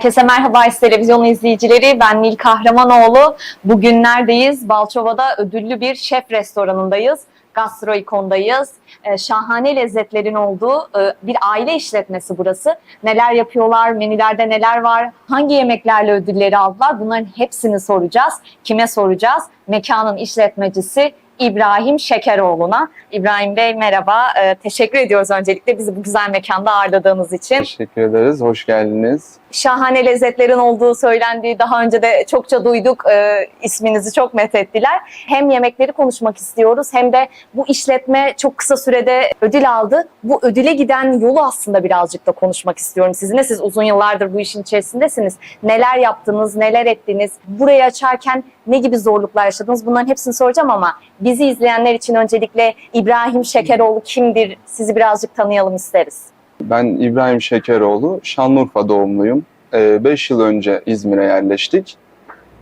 Herkese merhaba İS Televizyon izleyicileri. Ben Nil Kahramanoğlu. Bugün neredeyiz? Balçova'da ödüllü bir şef restoranındayız. Gastroikon'dayız. Ee, şahane lezzetlerin olduğu e, bir aile işletmesi burası. Neler yapıyorlar, menülerde neler var, hangi yemeklerle ödülleri aldılar bunların hepsini soracağız. Kime soracağız? Mekanın işletmecisi İbrahim Şekeroğlu'na. İbrahim Bey merhaba. Ee, teşekkür ediyoruz öncelikle bizi bu güzel mekanda ağırladığınız için. Teşekkür ederiz. Hoş geldiniz. şahane lezzetlerin olduğu söylendiği daha önce de çokça duyduk. Ee, isminizi çok methettiler. Hem yemekleri konuşmak istiyoruz hem de bu işletme çok kısa sürede ödül aldı. Bu ödüle giden yolu aslında birazcık da konuşmak istiyorum sizinle. Siz uzun yıllardır bu işin içerisindesiniz. Neler yaptınız, neler ettiniz? Burayı açarken ne gibi zorluklar yaşadınız? Bunların hepsini soracağım ama bizi izleyenler için öncelikle İbrahim Şekeroğlu kimdir? Sizi birazcık tanıyalım isteriz. Ben İbrahim Şekeroğlu. Şanlıurfa doğumluyum. 5 yıl önce İzmir'e yerleştik.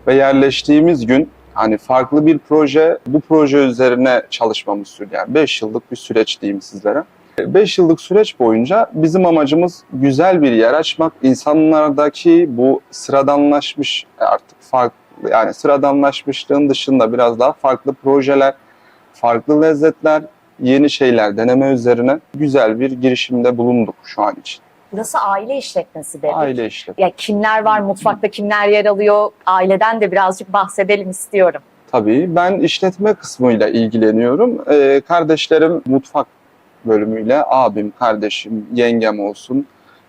Ve yerleştiğimiz gün hani farklı bir proje, bu proje üzerine çalışmamız sürdü. Yani 5 yıllık bir süreç diyeyim sizlere. 5 yıllık süreç boyunca bizim amacımız güzel bir yer açmak. İnsanlardaki bu sıradanlaşmış artık farklı yani sıradanlaşmışlığın dışında biraz daha farklı projeler, farklı lezzetler, yeni şeyler deneme üzerine güzel bir girişimde bulunduk şu an için. Burası aile işletmesi dedik. Aile işte. Ya kimler var mutfakta kimler yer alıyor aileden de birazcık bahsedelim istiyorum. Tabii ben işletme kısmıyla ilgileniyorum. Ee, kardeşlerim mutfak bölümüyle, abim, kardeşim, yengem olsun.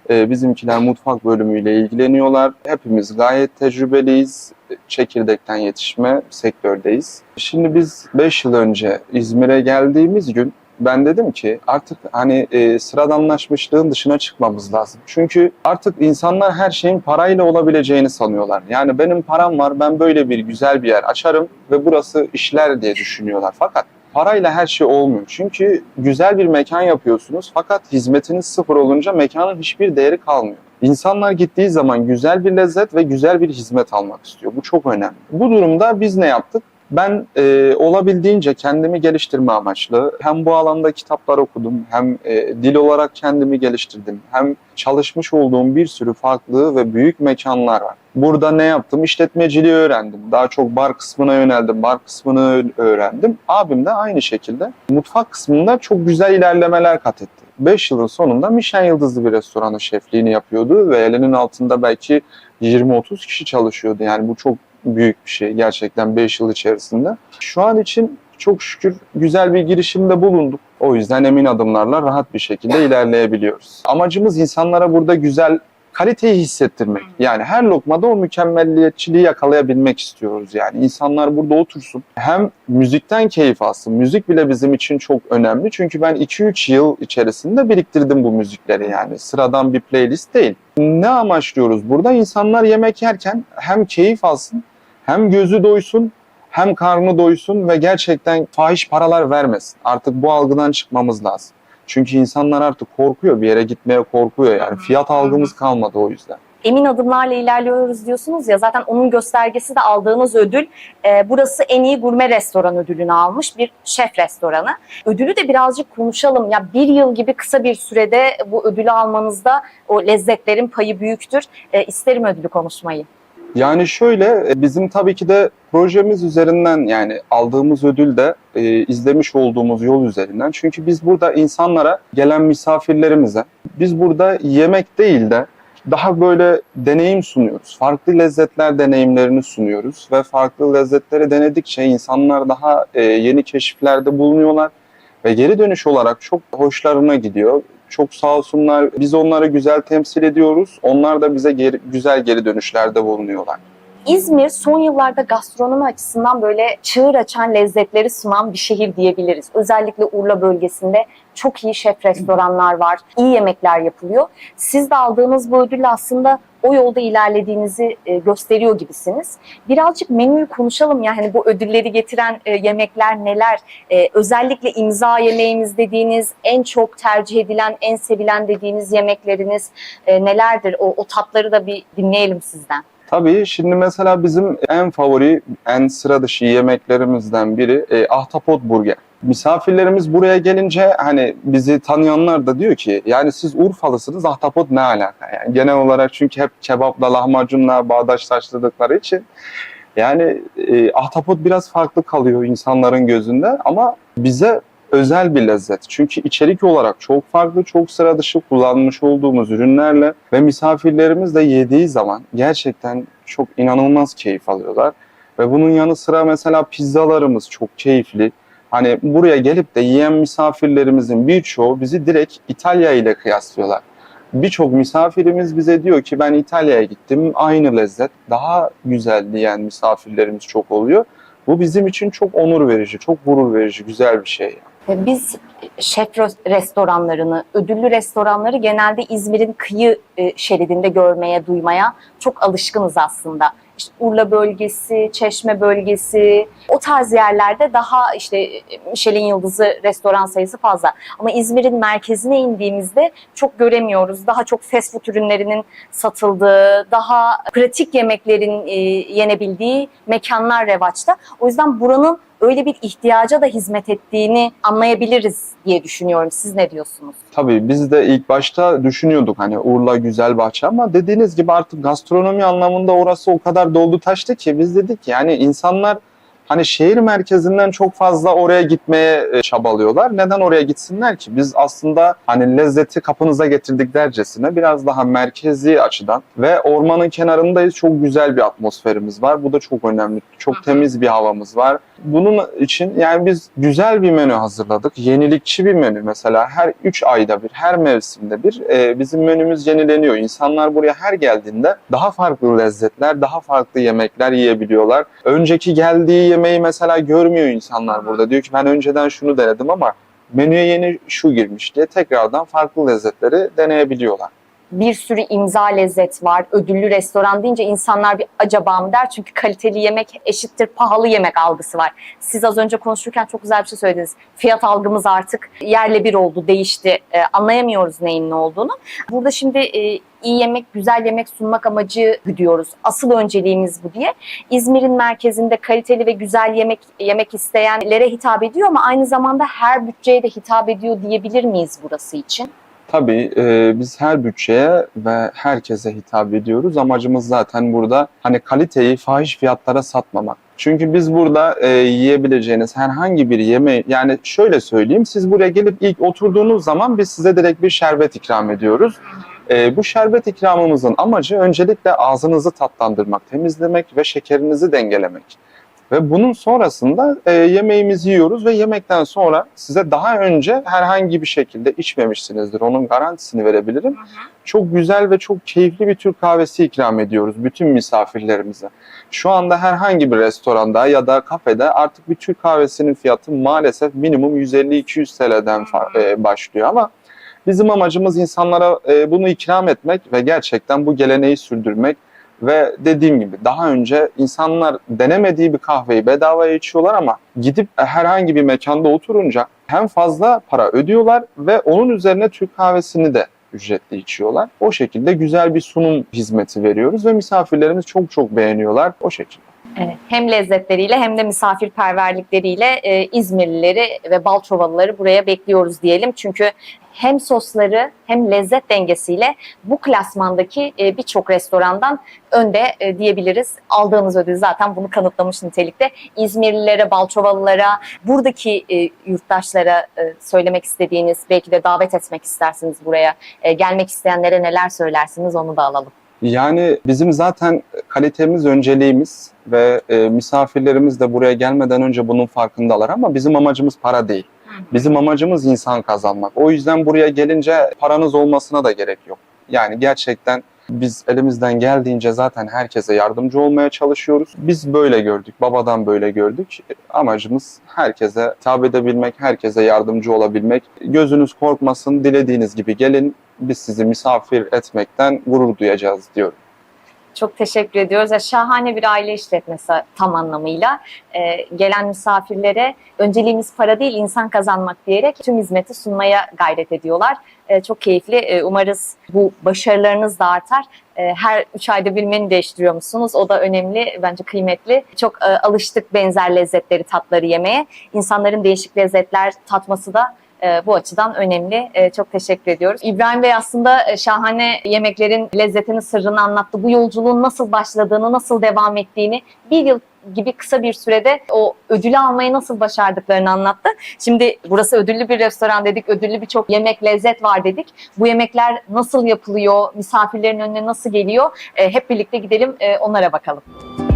Ee, bizimkiler mutfak bölümüyle ilgileniyorlar. Hepimiz gayet tecrübeliyiz. Çekirdekten yetişme sektördeyiz. Şimdi biz 5 yıl önce İzmir'e geldiğimiz gün ben dedim ki artık hani e, sıradanlaşmışlığın dışına çıkmamız lazım. Çünkü artık insanlar her şeyin parayla olabileceğini sanıyorlar. Yani benim param var, ben böyle bir güzel bir yer açarım ve burası işler diye düşünüyorlar. Fakat parayla her şey olmuyor. Çünkü güzel bir mekan yapıyorsunuz fakat hizmetiniz sıfır olunca mekanın hiçbir değeri kalmıyor. İnsanlar gittiği zaman güzel bir lezzet ve güzel bir hizmet almak istiyor. Bu çok önemli. Bu durumda biz ne yaptık? Ben e, olabildiğince kendimi geliştirme amaçlı hem bu alanda kitaplar okudum hem e, dil olarak kendimi geliştirdim hem çalışmış olduğum bir sürü farklı ve büyük mekanlar var. Burada ne yaptım? İşletmeciliği öğrendim. Daha çok bar kısmına yöneldim. Bar kısmını öğrendim. Abim de aynı şekilde mutfak kısmında çok güzel ilerlemeler kat etti. 5 yılın sonunda Michelin yıldızlı bir restoranın şefliğini yapıyordu ve elinin altında belki 20-30 kişi çalışıyordu. Yani bu çok büyük bir şey gerçekten 5 yıl içerisinde. Şu an için çok şükür güzel bir girişimde bulunduk. O yüzden emin adımlarla rahat bir şekilde ilerleyebiliyoruz. Amacımız insanlara burada güzel kaliteyi hissettirmek. Yani her lokmada o mükemmelliyetçiliği yakalayabilmek istiyoruz. Yani insanlar burada otursun. Hem müzikten keyif alsın. Müzik bile bizim için çok önemli. Çünkü ben 2-3 yıl içerisinde biriktirdim bu müzikleri yani. Sıradan bir playlist değil. Ne amaçlıyoruz burada? İnsanlar yemek yerken hem keyif alsın, hem gözü doysun, hem karnı doysun ve gerçekten fahiş paralar vermesin. Artık bu algıdan çıkmamız lazım. Çünkü insanlar artık korkuyor, bir yere gitmeye korkuyor yani. Fiyat algımız kalmadı o yüzden. Emin adımlarla ilerliyoruz diyorsunuz ya zaten onun göstergesi de aldığınız ödül. Ee, burası en iyi gurme restoran ödülünü almış bir şef restoranı. Ödülü de birazcık konuşalım. Ya bir yıl gibi kısa bir sürede bu ödülü almanızda o lezzetlerin payı büyüktür. Ee, isterim ödülü konuşmayı. Yani şöyle e, bizim tabii ki de projemiz üzerinden yani aldığımız ödül de e, izlemiş olduğumuz yol üzerinden. Çünkü biz burada insanlara gelen misafirlerimize biz burada yemek değil de daha böyle deneyim sunuyoruz. Farklı lezzetler deneyimlerini sunuyoruz ve farklı lezzetleri denedikçe insanlar daha e, yeni keşiflerde bulunuyorlar ve geri dönüş olarak çok hoşlarına gidiyor. Çok sağ olsunlar. Biz onları güzel temsil ediyoruz. Onlar da bize geri, güzel geri dönüşlerde bulunuyorlar. İzmir son yıllarda gastronomi açısından böyle çığır açan lezzetleri sunan bir şehir diyebiliriz. Özellikle Urla bölgesinde çok iyi şef restoranlar var, iyi yemekler yapılıyor. Siz de aldığınız bu ödül aslında o yolda ilerlediğinizi e, gösteriyor gibisiniz. Birazcık menüyü konuşalım ya hani bu ödülleri getiren e, yemekler neler? E, özellikle imza yemeğimiz dediğiniz, en çok tercih edilen, en sevilen dediğiniz yemekleriniz nelerdir? O, o tatları da bir dinleyelim sizden. Tabii şimdi mesela bizim en favori, en sıra dışı yemeklerimizden biri e, ahtapot burger. Misafirlerimiz buraya gelince hani bizi tanıyanlar da diyor ki yani siz Urfalısınız ahtapot ne alaka? Yani genel olarak çünkü hep kebapla lahmacunla bağdaşlaştırdıkları için yani e, ahtapot biraz farklı kalıyor insanların gözünde ama bize özel bir lezzet. Çünkü içerik olarak çok farklı, çok sıra dışı kullanmış olduğumuz ürünlerle ve misafirlerimiz de yediği zaman gerçekten çok inanılmaz keyif alıyorlar. Ve bunun yanı sıra mesela pizzalarımız çok keyifli. Hani buraya gelip de yiyen misafirlerimizin birçoğu bizi direkt İtalya ile kıyaslıyorlar. Birçok misafirimiz bize diyor ki ben İtalya'ya gittim aynı lezzet daha güzel diyen misafirlerimiz çok oluyor. Bu bizim için çok onur verici, çok gurur verici, güzel bir şey. Ve Biz şef res- restoranlarını, ödüllü restoranları genelde İzmir'in kıyı e, şeridinde görmeye, duymaya çok alışkınız aslında. İşte Urla bölgesi, Çeşme bölgesi, o tarz yerlerde daha işte e, Michelin yıldızı restoran sayısı fazla. Ama İzmir'in merkezine indiğimizde çok göremiyoruz. Daha çok fast food ürünlerinin satıldığı, daha pratik yemeklerin e, yenebildiği mekanlar revaçta. O yüzden buranın öyle bir ihtiyaca da hizmet ettiğini anlayabiliriz diye düşünüyorum. Siz ne diyorsunuz? Tabii biz de ilk başta düşünüyorduk hani Urla güzel bahçe ama dediğiniz gibi artık gastronomi anlamında orası o kadar doldu taştı ki biz dedik yani insanlar hani şehir merkezinden çok fazla oraya gitmeye e, çabalıyorlar. Neden oraya gitsinler ki? Biz aslında hani lezzeti kapınıza getirdik dercesine biraz daha merkezi açıdan ve ormanın kenarındayız. Çok güzel bir atmosferimiz var. Bu da çok önemli. Çok temiz bir havamız var. Bunun için yani biz güzel bir menü hazırladık. Yenilikçi bir menü mesela her 3 ayda bir, her mevsimde bir e, bizim menümüz yenileniyor. İnsanlar buraya her geldiğinde daha farklı lezzetler, daha farklı yemekler yiyebiliyorlar. Önceki geldiği yemeği mesela görmüyor insanlar burada. Diyor ki ben önceden şunu denedim ama menüye yeni şu girmiş diye tekrardan farklı lezzetleri deneyebiliyorlar. Bir sürü imza lezzet var. Ödüllü restoran deyince insanlar bir acaba mı der. Çünkü kaliteli yemek eşittir pahalı yemek algısı var. Siz az önce konuşurken çok güzel bir şey söylediniz. Fiyat algımız artık yerle bir oldu, değişti. Ee, anlayamıyoruz neyin ne olduğunu. Burada şimdi e, iyi yemek, güzel yemek sunmak amacı güdüyoruz. Asıl önceliğimiz bu diye. İzmir'in merkezinde kaliteli ve güzel yemek yemek isteyenlere hitap ediyor ama aynı zamanda her bütçeye de hitap ediyor diyebilir miyiz burası için? Tabii e, biz her bütçeye ve herkese hitap ediyoruz. Amacımız zaten burada hani kaliteyi fahiş fiyatlara satmamak. Çünkü biz burada e, yiyebileceğiniz herhangi bir yemeği yani şöyle söyleyeyim siz buraya gelip ilk oturduğunuz zaman biz size direkt bir şerbet ikram ediyoruz. E, bu şerbet ikramımızın amacı öncelikle ağzınızı tatlandırmak, temizlemek ve şekerinizi dengelemek. Ve bunun sonrasında e, yemeğimizi yiyoruz ve yemekten sonra size daha önce herhangi bir şekilde içmemişsinizdir. Onun garantisini verebilirim. Çok güzel ve çok keyifli bir Türk kahvesi ikram ediyoruz bütün misafirlerimize. Şu anda herhangi bir restoranda ya da kafede artık bir Türk kahvesinin fiyatı maalesef minimum 150-200 TL'den e, başlıyor ama bizim amacımız insanlara e, bunu ikram etmek ve gerçekten bu geleneği sürdürmek ve dediğim gibi daha önce insanlar denemediği bir kahveyi bedavaya içiyorlar ama gidip herhangi bir mekanda oturunca hem fazla para ödüyorlar ve onun üzerine Türk kahvesini de ücretli içiyorlar. O şekilde güzel bir sunum hizmeti veriyoruz ve misafirlerimiz çok çok beğeniyorlar o şekilde. Evet. Hem lezzetleriyle hem de misafirperverlikleriyle e, İzmirlileri ve Balçovalıları buraya bekliyoruz diyelim. Çünkü hem sosları hem lezzet dengesiyle bu klasmandaki e, birçok restorandan önde e, diyebiliriz. Aldığınız ödül zaten bunu kanıtlamış nitelikte. İzmirlilere, Balçovalılara, buradaki e, yurttaşlara e, söylemek istediğiniz, belki de davet etmek istersiniz buraya. E, gelmek isteyenlere neler söylersiniz onu da alalım. Yani bizim zaten kalitemiz önceliğimiz ve e, misafirlerimiz de buraya gelmeden önce bunun farkındalar ama bizim amacımız para değil. Bizim amacımız insan kazanmak. O yüzden buraya gelince paranız olmasına da gerek yok. Yani gerçekten biz elimizden geldiğince zaten herkese yardımcı olmaya çalışıyoruz. Biz böyle gördük, babadan böyle gördük. Amacımız herkese hitap edebilmek, herkese yardımcı olabilmek. Gözünüz korkmasın, dilediğiniz gibi gelin. Biz sizi misafir etmekten gurur duyacağız diyorum. Çok teşekkür ediyoruz. Şahane bir aile işletmesi tam anlamıyla. Ee, gelen misafirlere önceliğimiz para değil insan kazanmak diyerek tüm hizmeti sunmaya gayret ediyorlar. Ee, çok keyifli. Ee, umarız bu başarılarınız da artar. Ee, her üç ayda bir menü değiştiriyor musunuz? O da önemli, bence kıymetli. Çok e, alıştık benzer lezzetleri, tatları yemeye. İnsanların değişik lezzetler tatması da bu açıdan önemli. E, çok teşekkür ediyoruz. İbrahim Bey aslında e, şahane yemeklerin lezzetinin sırrını anlattı. Bu yolculuğun nasıl başladığını, nasıl devam ettiğini bir yıl gibi kısa bir sürede o ödülü almayı nasıl başardıklarını anlattı. Şimdi burası ödüllü bir restoran dedik, ödüllü birçok yemek, lezzet var dedik. Bu yemekler nasıl yapılıyor, misafirlerin önüne nasıl geliyor? E, hep birlikte gidelim e, onlara bakalım. E,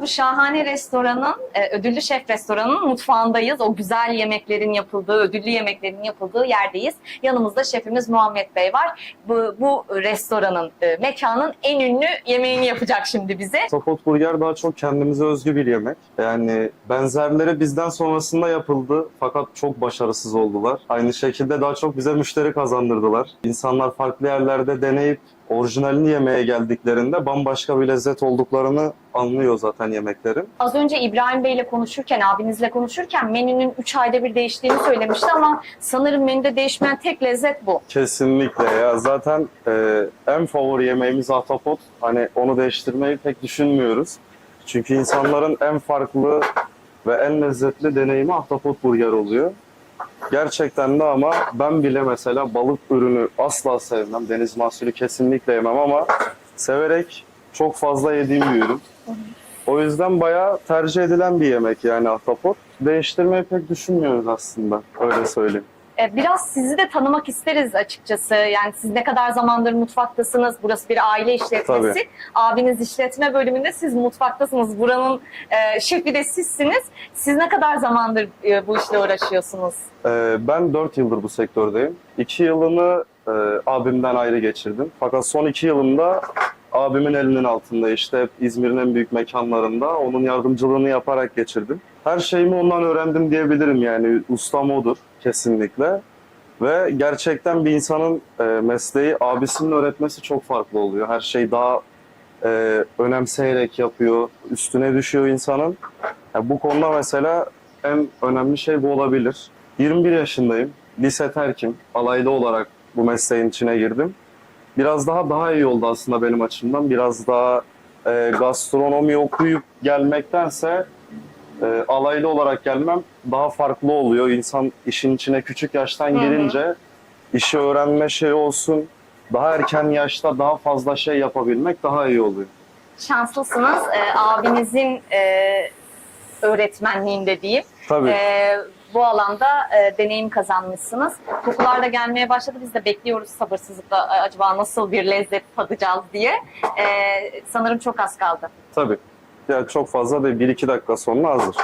Bu şahane restoranın, e, ödüllü şef restoranın mutfağındayız. O güzel yemeklerin yapıldığı, ödüllü yemeklerin yapıldığı yerdeyiz. Yanımızda şefimiz Muhammed Bey var. Bu, bu restoranın, e, mekanın en ünlü yemeğini yapacak şimdi bize. Ahtapot burger daha çok kendimize özgü bir yemek. Yani benzerleri bizden sonrasında yapıldı fakat çok başarısız oldular. Aynı şekilde daha çok bize müşteri kazandırdılar. İnsanlar farklı yerlerde deneyip orijinalini yemeye geldiklerinde bambaşka bir lezzet olduklarını anlıyor zaten yemeklerin. Az önce İbrahim Bey ile konuşurken, abinizle konuşurken menünün 3 ayda bir değiştiğini söylemişti ama sanırım menüde değişmeyen tek lezzet bu. Kesinlikle ya zaten e, en favori yemeğimiz ahtapot. Hani onu değiştirmeyi pek düşünmüyoruz. Çünkü insanların en farklı ve en lezzetli deneyimi ahtapot burger oluyor. Gerçekten de ama ben bile mesela balık ürünü asla sevmem. Deniz mahsulü kesinlikle yemem ama severek çok fazla yediğim bir ürün. O yüzden bayağı tercih edilen bir yemek yani ahtapot. Değiştirmeyi pek düşünmüyoruz aslında. Öyle söyleyeyim. E, Biraz sizi de tanımak isteriz açıkçası. Yani siz ne kadar zamandır mutfaktasınız? Burası bir aile işletmesi. Tabii. Abiniz işletme bölümünde, siz mutfaktasınız. Buranın e, şefi de sizsiniz. Siz ne kadar zamandır e, bu işle uğraşıyorsunuz? Ee, ben 4 yıldır bu sektördeyim. 2 yılını e, abimden ayrı geçirdim. Fakat son 2 yılımda abimin elinin altında işte hep İzmir'in en büyük mekanlarında onun yardımcılığını yaparak geçirdim. Her şeyimi ondan öğrendim diyebilirim yani ustam odur kesinlikle. Ve gerçekten bir insanın e, mesleği abisinin öğretmesi çok farklı oluyor. Her şey daha e, önemseyerek yapıyor, üstüne düşüyor insanın. Ya bu konuda mesela en önemli şey bu olabilir. 21 yaşındayım. Lise terkim. Alaylı olarak bu mesleğin içine girdim. Biraz daha daha iyi oldu aslında benim açımdan. Biraz daha e, gastronomi okuyup gelmektense e, alaylı olarak gelmem daha farklı oluyor. İnsan işin içine küçük yaştan girince işi öğrenme şey olsun. Daha erken yaşta daha fazla şey yapabilmek daha iyi oluyor. Şanslısınız. E, abinizin e, öğretmenliğinde diyeyim. Tabii. E, bu alanda e, deneyim kazanmışsınız. Kokular da gelmeye başladı. Biz de bekliyoruz sabırsızlıkla acaba nasıl bir lezzet tadacağız diye. E, sanırım çok az kaldı. Tabii. Ya çok fazla değil. 1-2 dakika sonra hazır.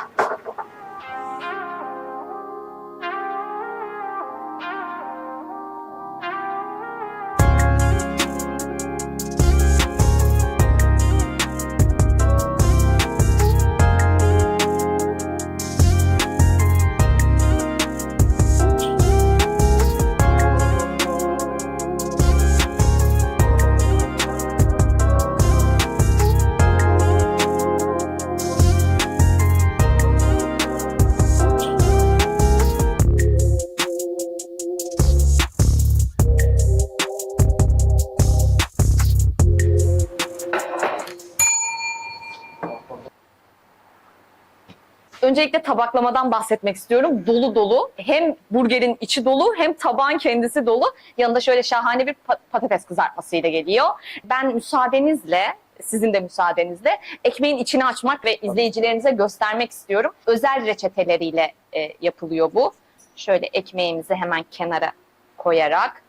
Öncelikle tabaklamadan bahsetmek istiyorum. Dolu dolu. Hem burgerin içi dolu hem tabağın kendisi dolu. Yanında şöyle şahane bir pa- patates kızartmasıyla geliyor. Ben müsaadenizle sizin de müsaadenizle ekmeğin içini açmak ve izleyicilerimize göstermek istiyorum. Özel reçeteleriyle e, yapılıyor bu. Şöyle ekmeğimizi hemen kenara koyarak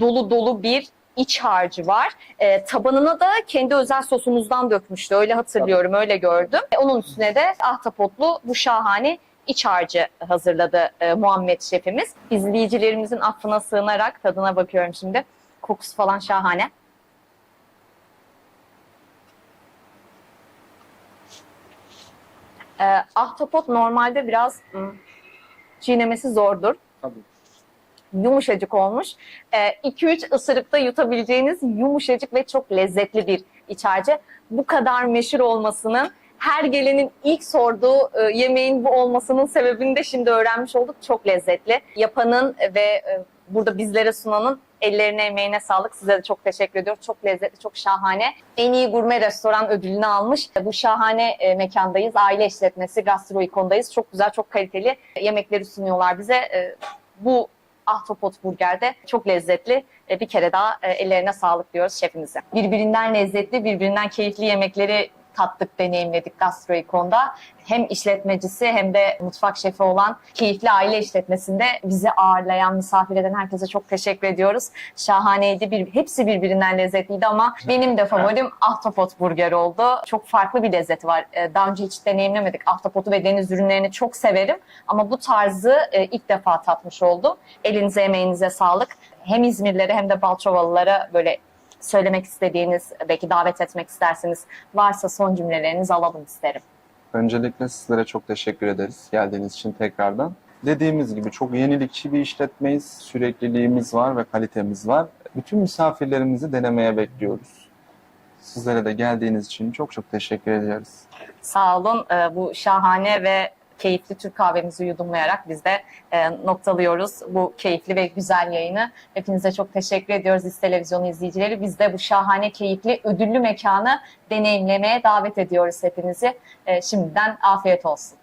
dolu dolu bir iç harcı var. E, tabanına da kendi özel sosumuzdan dökmüştü. Öyle hatırlıyorum, öyle gördüm. E, onun üstüne de ahtapotlu bu şahane iç harcı hazırladı e, Muhammed şefimiz. İzleyicilerimizin affına sığınarak tadına bakıyorum şimdi. Kokusu falan şahane. E, ahtapot normalde biraz hmm, çiğnemesi zordur. Tabii. Yumuşacık olmuş. 2-3 ısırıkta yutabileceğiniz yumuşacık ve çok lezzetli bir iç harcı. Bu kadar meşhur olmasının her gelenin ilk sorduğu e, yemeğin bu olmasının sebebini de şimdi öğrenmiş olduk. Çok lezzetli. Yapanın ve e, burada bizlere sunanın ellerine emeğine sağlık. Size de çok teşekkür ediyorum. Çok lezzetli, çok şahane. En iyi gurme restoran ödülünü almış. Bu şahane e, mekandayız. Aile işletmesi Gastroikon'dayız. Çok güzel, çok kaliteli yemekleri sunuyorlar bize. E, Bu Ahtapot Burger'de çok lezzetli. E, Bir kere daha e, ellerine sağlık diyoruz şefimize. Birbirinden lezzetli, birbirinden keyifli yemekleri tattık, deneyimledik Gastroikon'da. Hem işletmecisi hem de mutfak şefi olan keyifli aile işletmesinde bizi ağırlayan, misafir eden herkese çok teşekkür ediyoruz. Şahaneydi. Bir, hepsi birbirinden lezzetliydi ama benim de favorim Ahtapot Burger oldu. Çok farklı bir lezzeti var. Ee, Daha önce hiç deneyimlemedik. Ahtapotu ve deniz ürünlerini çok severim ama bu tarzı e, ilk defa tatmış oldum. Elinize emeğinize sağlık. Hem İzmirlilere hem de Balçovalılara böyle söylemek istediğiniz, belki davet etmek isterseniz varsa son cümlelerinizi alalım isterim. Öncelikle sizlere çok teşekkür ederiz geldiğiniz için tekrardan. Dediğimiz gibi çok yenilikçi bir işletmeyiz. Sürekliliğimiz var ve kalitemiz var. Bütün misafirlerimizi denemeye bekliyoruz. Sizlere de geldiğiniz için çok çok teşekkür ediyoruz. Sağ olun. Ee, Bu şahane ve keyifli Türk kahvemizi yudumlayarak biz de e, noktalıyoruz bu keyifli ve güzel yayını. Hepinize çok teşekkür ediyoruz İz Televizyonu izleyicileri. Biz de bu şahane, keyifli, ödüllü mekanı deneyimlemeye davet ediyoruz hepinizi. Ee, Şimdiden afiyet olsun.